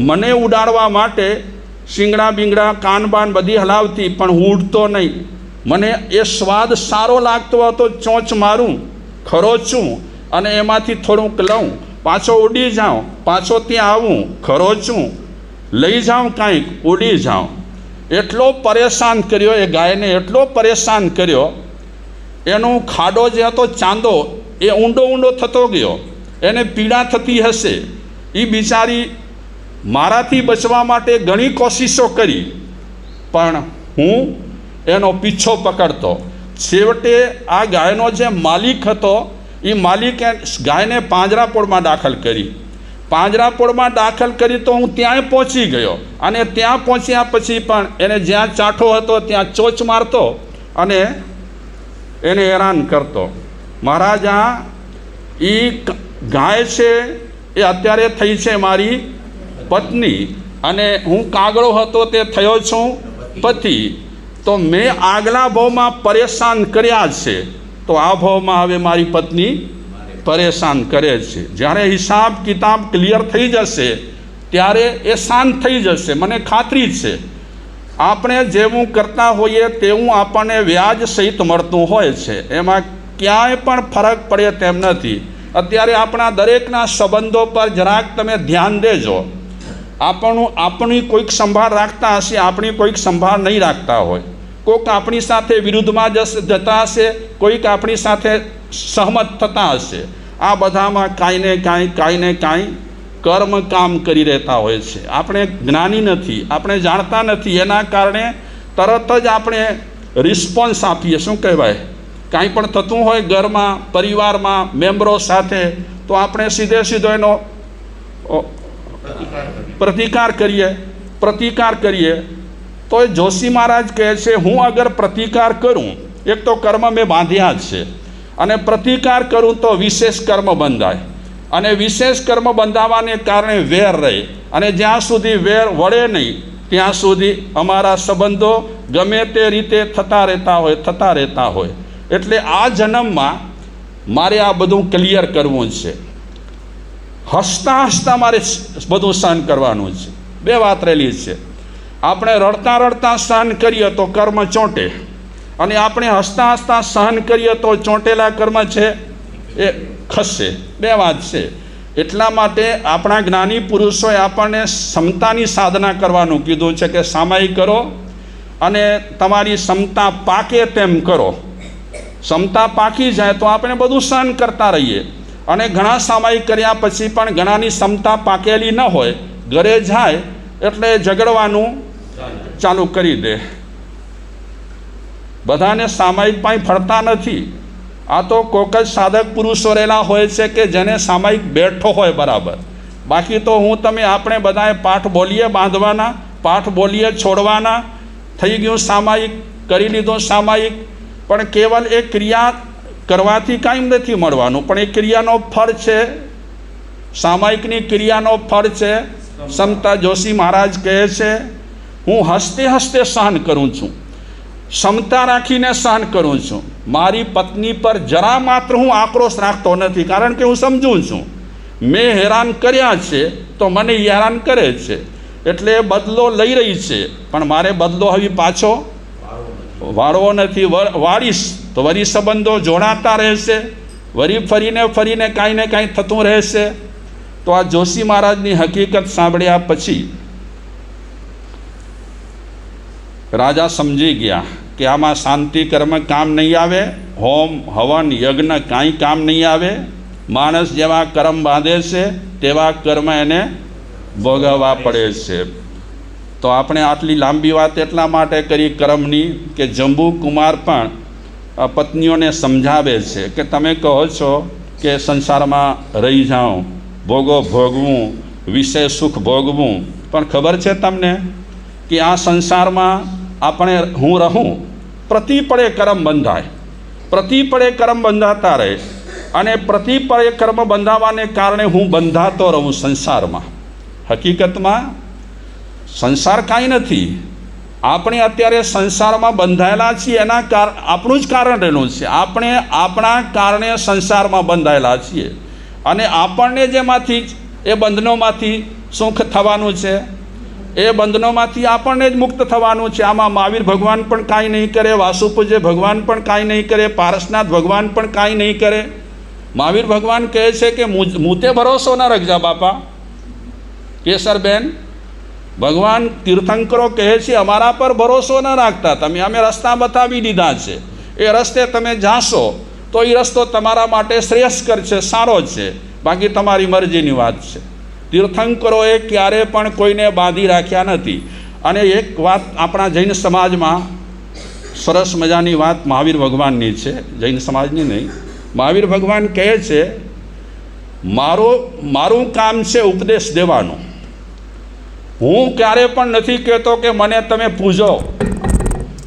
મને ઉડાડવા માટે શિંગડા બિંગડા કાન બાન બધી હલાવતી, પણ હું ઉડતો નહીં. મને એ સ્વાદ સારો લાગતો હતો, ચોંચ મારું, ખરોચું, અને એમાંથી થોડુંક લઉં. પાછો ઉડી જાઉં, પાછો ત્યાં આવું, ખરોચું. લઈ જાઉં કાંઈક, ઉડી જાઉં. એટલો પરેશાન કર્યો એ ગાયને, એટલો પરેશાન કર્યો. એનો ખાડો જે હતો, ચાંદો, એ ઊંડો ઊંડો થતો ગયો. એને પીડા થતી હશે. એ બિચારી મારાથી બચવા માટે ઘણી કોશિશો કરી, પણ હું એનો પીછો પકડતો. છેવટે આ ગાયનો જે માલિક હતો એ માલિકે ગાયને પાંજરાપોળમાં દાખલ કરી. પાંજરાપોળમાં દાખલ કરી તો હું ત્યાંય પહોંચી ગયો. અને ત્યાં પહોંચ્યા પછી પણ એને જ્યાં ચાંઠો હતો ત્યાં ચોચ મારતો અને એને હેરાન કરતો. મહારાજ એ ગાય છે એ અત્યારે થઈ છે મારી પત્ની અને હું કાગડો હતો તે થયો છું પતિ. તો મેં આગલા ભાવમાં પરેશાન કર્યા છે. તો આ ભાવમાં હવે મારી પત્ની પરેશાન કરે છે. જ્યારે હિસાબ કિતાબ ક્લિયર થઈ જશે, ત્યારે એ શાંત થઈ જશે. મને ખાતરી છે. આપણે જેવું કરતા હોઈએ તેવું આપણને વ્યાજ સહિત મળતું હોય છે. એમાં ક્યાંય પણ ફરક પડે તેમ નથી. અત્યારે આપણા દરેકના સંબંધો પર જરાક તમે ધ્યાન દેજો. આપણું આપણી કોઈક સંભાળ રાખતા હશે, આપણી કોઈક સંભાળ નહીં રાખતા હોય. કોઈક આપણી સાથે વિરુદ્ધમાં જશ જતા હશે, કોઈક આપણી સાથે સહમત થતા હશે. આ બધામાં કાંઈ ને કાંઈ કાંઈ ને કાંઈ કર્મ કામ કરી રહેતા હોય છે. આપણે જ્ઞાની નથી, આપણે જાણતા નથી. એના કારણે તરત જ આપણે રિસ્પોન્સ આપીએ. શું કહેવાય? કાંઈ પણ થતું હોય ઘરમાં, પરિવારમાં, મેમ્બરો સાથે, તો આપણે સીધે સીધો એનો પ્રતિકાર કરીએ પ્રતિકાર કરીએ. તો એ જોશી મહારાજ કહે છે, હું અગર પ્રતિકાર કરું, એક તો કર્મ મેં બાંધ્યા જ છે. અને પ્રતિકાર કરું તો વિશેષ કર્મ બંધાય. અને વિશેષ કર્મ બંધાવાને કારણે વેર રહે. અને જ્યાં સુધી વેર વળે નહીં, ત્યાં સુધી અમારા સંબંધો ગમે તે રીતે થતા રહેતા હોય, થતા રહેતા હોય. એટલે આ જન્મમાં મારે આ બધું ક્લિયર કરવું છે. હસતા હસતા મારે બધું સહન કરવાનું છે. બે વાત રહેલી છે. આપણે રડતા રડતા સહન કરીએ તો કર્મ ચોંટે. અને આપણે હસતા હસતા સહન કરીએ તો ચોંટેલા કર્મ છે એ ખસશે બે વાત છે. એટલા માટે આપણા જ્ઞાની પુરુષોએ આપણને ક્ષમતાની સાધના કરવાનું કીધું છે કે સામાયિક કરો અને તમારી ક્ષમતા પાકે તેમ કરો. ક્ષમતા પાકી જાય તો આપણે બધું સહન કરતા રહીએ. અને ઘણા સામાયિક કર્યા પછી પણ ઘણાની ક્ષમતા પાકેલી ન હોય, ઘરે જાય એટલે ઝઘડવાનું ચાલુ કરી દે. બધાને સામાયિક પાઈ ફરતા નથી. આ તો કોક જ સાધક પુરુષો રહેલા હોય છે કે જેને સામાયિક બેઠો હોય બરાબર. બાકી તો હું તમે આપણે બધાએ પાઠ બોલીએ બાંધવાના, પાઠ બોલીએ છોડવાના, થઈ ગયું સામાયિક, કરી લીધો સામાયિક. પણ કેવલ એ ક્રિયા કરવાથી કાંઈ નથી મળવાનું. પણ એ ક્રિયાનો ફળ છે. સામાયિકની ક્રિયાનો ફળ છે. સમતા જોશી મહારાજ કહે છે, હું હસતે હસતે સહન કરું છું. ક્ષમતા રાખીને સહન કરું છું. મારી પત્ની પર જરા માત્ર હું આક્રોશ રાખતો નથી, કારણ કે હું સમજું છું. મેં હેરાન કર્યા છે, તો મને હેરાન કરે છે. એટલે બદલો લઈ રહી છે. પણ મારે બદલો હવે પાછો વાળવો નથી. વાળીશ. તો વરી સંબંધો જોડાતા રહેશે, વરી ફરીને ફરીને કાંઈ ને કાંઈ થતું રહેશે. તો આ જોશી મહારાજની હકીકત સાંભળ્યા પછી રાજા સમજી ગયા કે આમાં શાંતિ કર્મ કામ નહીં આવે, હોમ, હવન, યજ્ઞ કાંઈ કામ નહીં આવે. માણસ જેવા કર્મ બાંધે છે, તેવા કર્મ એને ભોગવવા પડે છે. તો આપણે આટલી લાંબી વાત એટલા માટે કરી કર્મની કે જંબુ કુમાર પણ પત્નીઓને સમજાવે છે કે તમે કહો છો કે સંસારમાં રહી જાઓ ભોગો ભોગવું, વિષય સુખ ભોગવું. પણ ખબર છે તમને કે આ સંસારમાં આપણે હું રહું? પ્રતિપળે કર્મ બંધાય. પ્રતિપળે કર્મ બંધાતા રહે. અને પ્રતિપળે કર્મ બંધાવાને કારણે હું બંધાતો રહું સંસારમાં. હકીકતમાં સંસાર કાંઈ નથી. આપણે અત્યારે સંસારમાં બંધાયેલા છીએ, એના કાર, આપણું જ કારણ રહેલું છે. આપણે આપણા કારણે સંસારમાં બંધાયેલા છીએ. અને આપણને જેમાંથી એ બંધનોમાંથી સુખ થવાનું છે. એ બંધનોમાંથી આપણને જ મુક્ત થવાનું છે. આમાં મહાવીર ભગવાન પણ કાંઈ નહીં કરે, વાસુપૂજ્ય ભગવાન પણ કાંઈ નહીં કરે, પારસનાથ ભગવાન પણ કાંઈ નહીં કરે. મહાવીર ભગવાન કહે છે કે મુતે ભરોસો ન રખજા બાપા. કેસરબેન ભગવાન તીર્થંકરો કહે છે, અમારા પર ભરોસો ન રાખતા. તમે અમે રસ્તા બતાવી દીધા છે. એ રસ્તે તમે જાશો, તો એ રસ્તો તમારા માટે શ્રેયસ્કર છે સારો છે. બાકી તમારી મરજીની વાત છે. તીર્થંકરોએ ક્યારે પણ કોઈને બાંધી રાખ્યા નથી. અને એક વાત આપણા જૈન સમાજમાં સરસ મજાની વાત મહાવીર ભગવાનની છે. જૈન સમાજની નહીં. મહાવીર ભગવાન કહે છે, મારો, મારું કામ છે ઉપદેશ દેવાનું. હું ક્યારે પણ નથી કહેતો કે મને તમે પૂજો.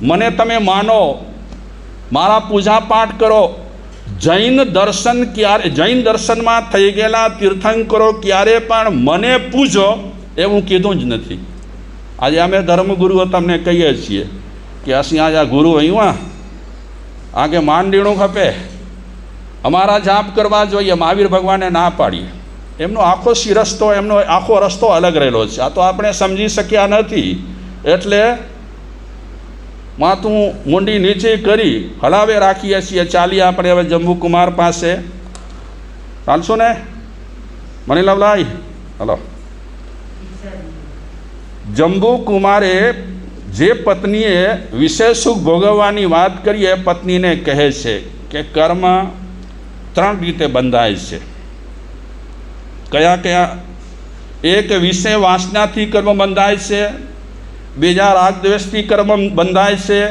મને તમે માનો. મારા પૂજા પાઠ કરો. જૈન દર્શન ક્યારે, જૈન દર્શનમાં થઈ ગયેલા તીર્થંકરો ક્યારે પણ મને પૂજો એવું કીધું જ નથી. આજે અમે ધર્મગુરુઓ તમને કહીએ છીએ કે અસી આજે આ ગુરુ અહીંયા આ કે માંડીણું ખપે. અમારા જાપ કરવા જોઈએ, મહાવીર ભગવાને ના પાડીએ. એમનો આખો સી રસ્તો એમનો આખો રસ્તો અલગ રહેલો છે. આ તો આપણે સમજી શક્યા નથી. એટલે માથું મુંડી નીચે કરી હલાવે રાખીએ છીએ. ચાલીએ આપણે હવે જંબુકુમાર પાસે. ચાલશું ને? મણિલાલભાઈ, હલો. જંબુકુમારે જે પત્નીએ વિશેષ સુખ ભોગવવાની વાત કરી, એ પત્નીને કહે છે કે કર્મ ત્રણ રીતે બંધાય છે. કયા કયા? એક વિષય વાસનાથી કર્મ બંધાય છે, બીજા રાગદ્વેષથી કર્મ બંધાય છે,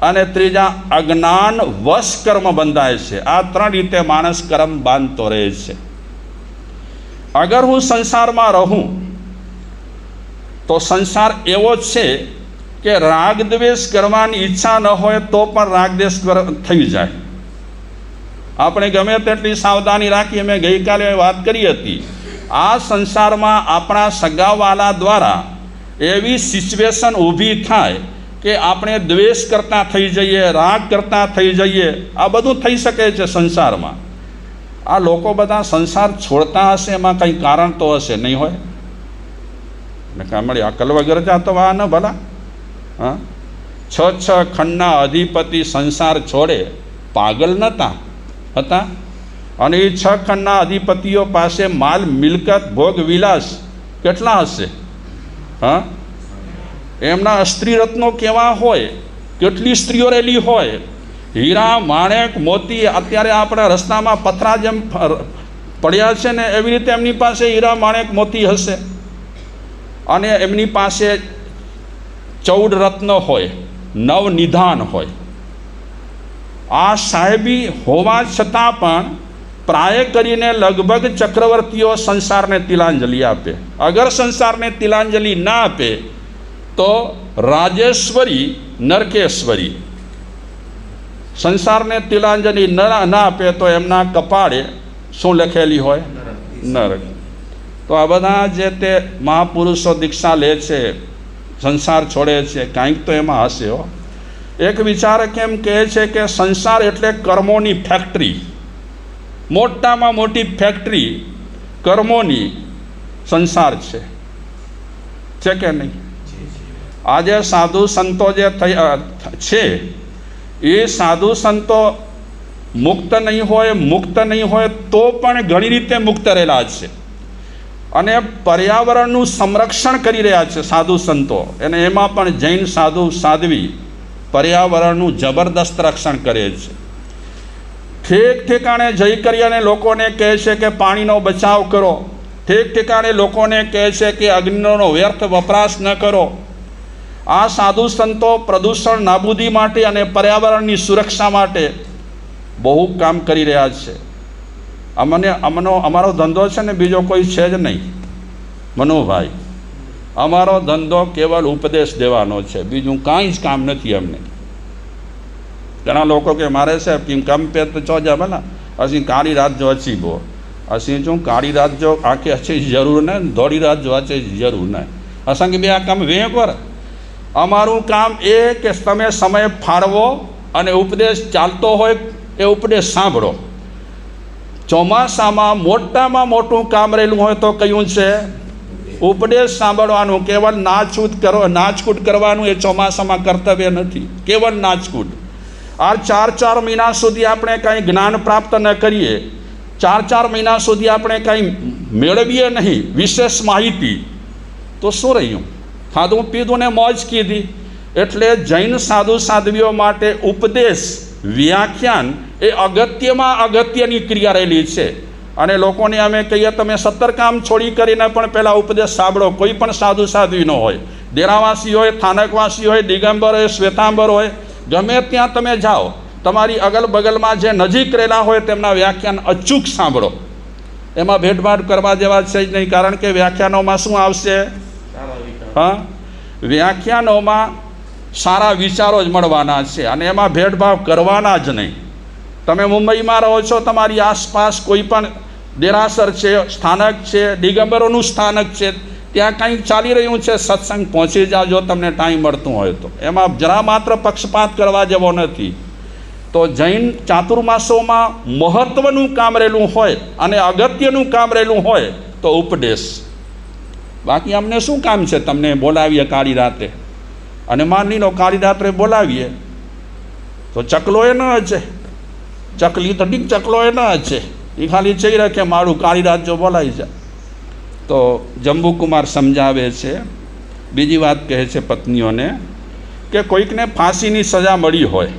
અને ત્રીજા અજ્ઞાન વશ કર્મ બંધાય છે. આ ત્રણ રીતે માણસ કર્મ બાંધતો રહે છે. અગર હું સંસારમાં રહું, તો સંસાર એવો છે કે રાગદ્વેષ કરવાની ઈચ્છા ન હોય તો પણ રાગદ્વેષ થઈ જાય. આપણે ગમે તેટલી સાવધાની રાખી મેં ગઈકાલે વાત કરી હતી. આ સંસારમાં આપણા સગાવાલા દ્વારા એવી સિચ્યુએશન ઊભી થાય કે આપણે દ્વેષ કરતા થઈ જઈએ, રાગ કરતા થઈ જઈએ, આ બધું થઈ શકે છે સંસારમાં. આ લોકો બધા સંસાર છોડતા હશે એમાં કંઈ કારણ તો હશે નહીં હોય? ને કાં મળી અકલ વગર જાતો વા ન ભલા? હા? છ છ ખંડના અધિપતિ સંસાર છોડે, પાગલ નહોતા હતા? અને એ છ ખંડના અધિપતિઓ પાસે માલ, મિલકત, ભોગ, વિલાસ કેટલા હશે? હા? એમના સ્ત્રી રત્નો કેવા હોય? કેટલી સ્ત્રીઓ રહેલી હોય? હીરા, માણેક, મોતી અત્યારે આપણા રસ્તામાં પથરા જેમ પડ્યા છે ને એવી રીતે એમની પાસે હીરા, માણેક, મોતી હશે. અને એમની પાસે ચૌદ રત્ન હોય નવ નિધાન હોય. આ સાહેબી હોવા છતાં પણ પ્રાય કરીને લગભગ ચક્રવર્તીઓ સંસારને તિલાંજલિ આપે. અગર સંસારને તિલાંજલિ ના આપે, તો રાજેશ્વરી નરકેશ્વરી. સંસારને તિલાંજલિ ન ના આપે તો એમના કપાળે શું લખેલી હોય? નરક. તો આ બધા જે તે મહાપુરુષો દીક્ષા લે છે, સંસાર છોડે છે, કાંઈક તો એમાં હશે હો. એક વિચારક એમ કહે છે કે સંસાર એટલે કર્મોની ફેક્ટરી મોટામાં મોટી ફેક્ટરી કર્મોની સંસાર છે. છે કે નહીં? આજે સાધુ સંતો જે છે, એ સાધુ સંતો મુક્ત નહીં હોય, મુક્ત નહીં હોય, તો પણ ઘણી રીતે મુક્ત રહેલા છે. અને પર્યાવરણનું સંરક્ષણ કરી રહ્યા છે સાધુ સંતો. અને એમાં પણ જૈન સાધુ સાધ્વી પર્યાવરણનું જબરદસ્ત રક્ષણ કરે છે. ઠેક ઠેકાણે જઈ કરી અને લોકોને કહે છે કે પાણીનો બચાવ કરો. ઠેક ઠેકાણે લોકોને કહે છે કે અગ્નિનો વ્યર્થ વપરાશ ન કરો. આ સાધુ સંતો પ્રદૂષણ નાબૂદી માટે અને પર્યાવરણની સુરક્ષા માટે બહુ કામ કરી રહ્યા છે. અમને, અમનો, અમારો ધંધો છે ને બીજો કોઈ છે જ નહીં. મનુભાઈ, અમારો ધંધો કેવલ ઉપદેશ દેવાનો છે. બીજું કાંઈ જ કામ નથી અમને. ઘણા લોકો કે, મારે સાહેબ કે કમ પે તો છો જા ને અસી કાળી ਰਾਤ ਜੋ ਅੱਛੀ અસી ਅਸੀਂ કાળી ਕਾਲੀ ਰਾਤ ਜੋ ਆਕੇ ਅੱਛੇ ਜ਼ਰੂਰ ਨਾ દોડી રાત જો આચે જરૂર નહીં અસંગ બે આ કામ વે કર અમારું કામ એ કે તમે સમય ફાળવો અને ઉપદેશ ચાલતો હોય એ ઉપદેશ સાંભળો. ચોમાસામાં મોટામાં મોટું કામ રહેલું હોય તો કયું છે? ઉપદેશ સાંભળવાનું. કેવલ નાચકૂદ કરો, નાચકૂદ કરવાનું એ ચોમાસામાં કર્તવ્ય નથી. કેવલ નાચકૂટ આ ચાર ચાર મહિના સુધી આપણે કાંઈ જ્ઞાન પ્રાપ્ત ન કરીએ. ચાર ચાર મહિના સુધી આપણે કાંઈ મેળવીએ નહીં, વિશેષ માહિતી. તો શું રહ્યું? ખાધું પીધું ને મોજ કીધી. એટલે જૈન સાધુ સાધ્વીઓ માટે ઉપદેશ, વ્યાખ્યાન એ અગત્યમાં અગત્યની ક્રિયા રહેલી છે. અને લોકોને અમે કહીએ, તમે સત્તર કામ છોડી કરીને પણ પહેલાં ઉપદેશ સાંભળો. કોઈ પણ સાધુ સાધ્વીનો હોય. દેરાવાસી હોય સ્થાનકવાસી હોય, દિગંબર હોય, શ્વેતાંબર હોય ગમે ત્યાં તમે જાઓ, તમારી અગલ બગલમાં જે નજીક રહેલા હોય તેમના વ્યાખ્યાન અચૂક સાંભળો. એમાં ભેટભાટ કરવા જેવા છે જ નહીં, કારણ કે વ્યાખ્યાનોમાં શું આવશે? હા? વ્યાખ્યાનોમાં સારા વિચારો જ મળવાના છે અને એમાં ભેદભાવ કરવાના જ નહીં. તમે મુંબઈમાં રહો છો, તમારી આસપાસ કોઈ પણ દેરાસર છે, સ્થાનક છે, દિગંબરોનું સ્થાનક છે ત્યાં કંઈક ચાલી રહ્યું છે, સત્સંગ પહોંચી જાજો તમને ટાઈમ મળતું હોય તો. એમાં જરા માત્ર પક્ષપાત કરવા જેવો નથી. તો જૈન ચાતુર્માસોમાં મહત્ત્વનું કામ રહેલું હોય અને અગત્યનું કામ રહેલું હોય તો ઉપદેશ. બાકી અમને શું કામ છે? તમને બોલાવીએ કાળી રાતે અને માની લો કાળી રાત્રે બોલાવીએ. તો ચકલો એ ન હશે ચકલી તો ડીક ચકલો એ ન હશે એ ખાલી જઈ રાખે, મારું કાળી રાત જો બોલાવી જાય તો જંબુકુમાર સમજાવે છે, બીજી વાત કહે છે પત્નીઓને કે કોઈકને ફાંસીની સજા મળી હોય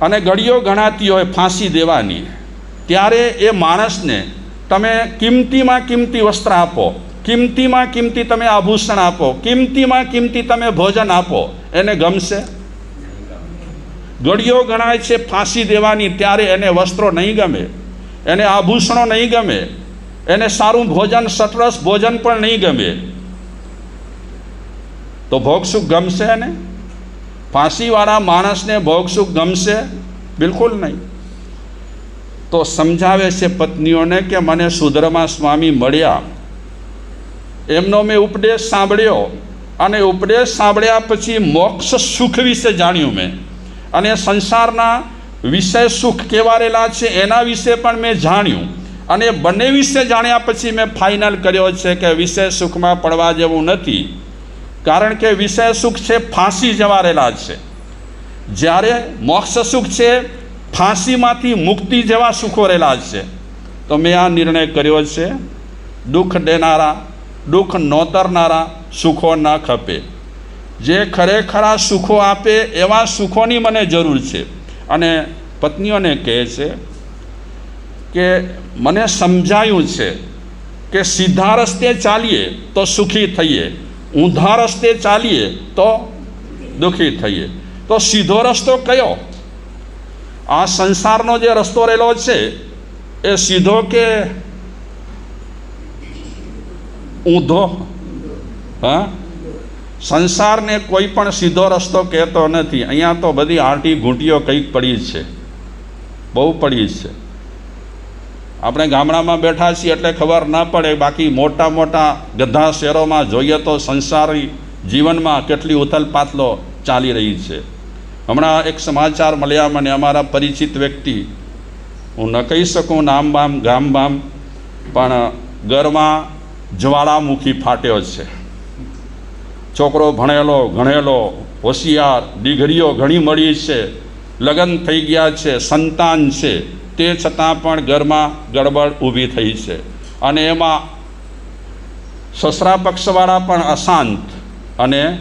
અને ઘડીઓ ગણાતી હોય ફાંસી દેવાની, ત્યારે એ માણસને તમે કિંમતીમાં કિંમતી વસ્ત્ર આપો, કિંમતીમાં કિંમતી તમે આભૂષણ આપો, કિંમતીમાં કિંમતી તમે ભોજન આપો, એને ગમશે? ઘડીઓ ગણાય છે ફાંસી દેવાની, ત્યારે એને વસ્ત્રો નહીં ગમે, એને આભૂષણો નહીં ગમે એને સારું ભોજન સટરસ ભોજન પણ નહીં ગમે. તો ભોગસુખ ગમશે એને? ફાંસીવાળા માણસને ભોગસુખ ગમશે? બિલકુલ નહીં. તો સમજાવે છે પત્નીઓને કે મને સુધર્મા સ્વામી મળ્યા. એમનો મેં ઉપદેશ સાંભળ્યો અને ઉપદેશ સાંભળ્યા પછી મોક્ષ સુખ વિશે જાણ્યું મેં. અને સંસારના વિષય સુખ કેવા રહેલા છે એના વિશે પણ મેં જાણ્યું. અને બંને વિશે જાણ્યા પછી મેં ફાઇનલ કર્યો છે કે વિષય સુખમાં પડવા જેવું નથી. કારણ કે વિષય સુખ છે, ફાંસી જેવા રહેલા છે. જ્યારે મોક્ષ સુખ છે, ફાંસીમાંથી મુક્તિ જેવા સુખો રહેલા છે. તો મેં આ નિર્ણય કર્યો છે, દુઃખ દેનારા, દુઃખ નોતરનારા સુખો ન ખપે. જે ખરેખરા સુખો આપે એવા સુખોની મને જરૂર છે. અને પત્નીઓને કહે છે કે મને સમજાયું છે કે સીધા રસ્તે ચાલીએ તો સુખી થઈએ. ઊંધા રસ્તે ચાલીએ તો દુઃખી થઈએ. તો સીધો રસ્તો કયો? આ સંસારનો જે રસ્તો રહેલો છે એ સીધો કે ઊંધો? હા? સંસારને કોઈ પણ સીધો રસ્તો કહેતો નથી. અહીંયા તો બધી આંટી ઘૂંટીઓ કંઈક પડી છે. બહુ પડી છે. આપણે ગામડામાં બેઠા છીએ એટલે ખબર ન પડે બાકી મોટા મોટા ગધા શહેરોમાં જોઈએ તો સંસારી જીવનમાં કેટલી ઉથલ પાથલો ચાલી રહી છે. હમણાં એક સમાચાર મળ્યા મને, અમારા પરિચિત વ્યક્તિ. હું ન કહી શકું નામ બામ, ગામ બામ, પણ ઘરમાં જ્વાળામુખી ફાટ્યો છે. છોકરો ભણેલો, ગણેલો, હોશિયાર ડિગ્રીઓ ઘણી મળી છે, લગ્ન થઈ ગયા છે, સંતાન છે. તે છતાં પણ ઘરમાં ગડબડ ઊભી થઈ છે. અને એમાં સસરા પક્ષવાળા પણ અશાંત અને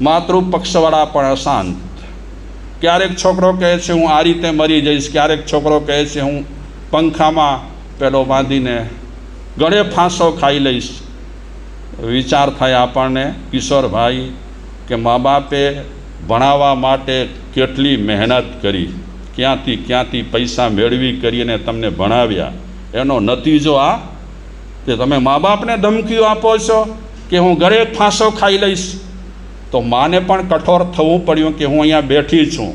માતૃ પક્ષવાળા પણ અશાંત. ક્યારેક છોકરો કહે છે, હું આ રીતે મરી જઈશ. ક્યારેક છોકરો કહે છે, હું પંખામાં પેલો બાંધીને ગળે ફાંસો ખાઈ લઈશ. વિચાર થાય આપણને, કિશોરભાઈ, કે મા બાપે ભણાવવા માટે કેટલી મહેનત કરી. ક્યાંથી ક્યાંથી પૈસા મેળવી કરીને તમને ભણાવ્યા? એનો નતીજો આ કે તમે મા બાપને ધમકીઓ આપો છો કે હું ઘરે ફાંસો ખાઈ લઈશ. તો માને પણ કઠોર થવું પડ્યું કે હું અહીંયા બેઠી છું.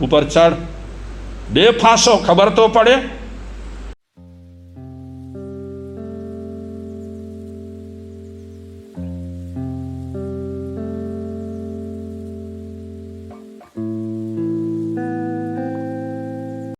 ઉપર ચડ બે ફાંસો ખબર તો પડે.